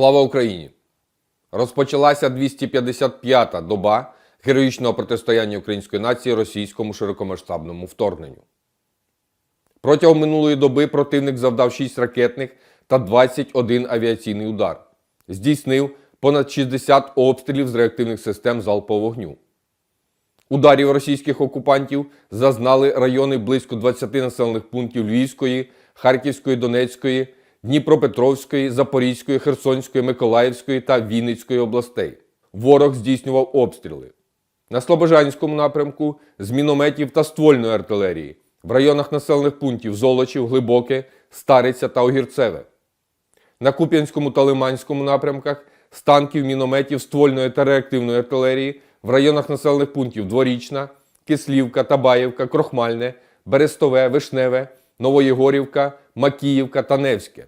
Слава Україні! Розпочалася 255-та доба героїчного протистояння української нації російському широкомасштабному вторгненню. Протягом минулої доби противник завдав 6 ракетних та 21 авіаційний удар. Здійснив понад 60 обстрілів з реактивних систем залпового вогню. Ударів російських окупантів зазнали райони близько 20 населених пунктів Львівської, Харківської, Донецької, Дніпропетровської, Запорізької, Херсонської, Миколаївської та Вінницької областей. Ворог здійснював обстріли. На Слобожанському напрямку з мінометів та ствольної артилерії в районах населених пунктів Золочів, Глибоке, Стариця та Огірцеве. На Куп'янському та Лиманському напрямках з танків, мінометів, ствольної та реактивної артилерії в районах населених пунктів Дворічна, Кислівка, Табаєвка, Крохмальне, Берестове, Вишневе, Новоєгорівка, Макіївка та Невське.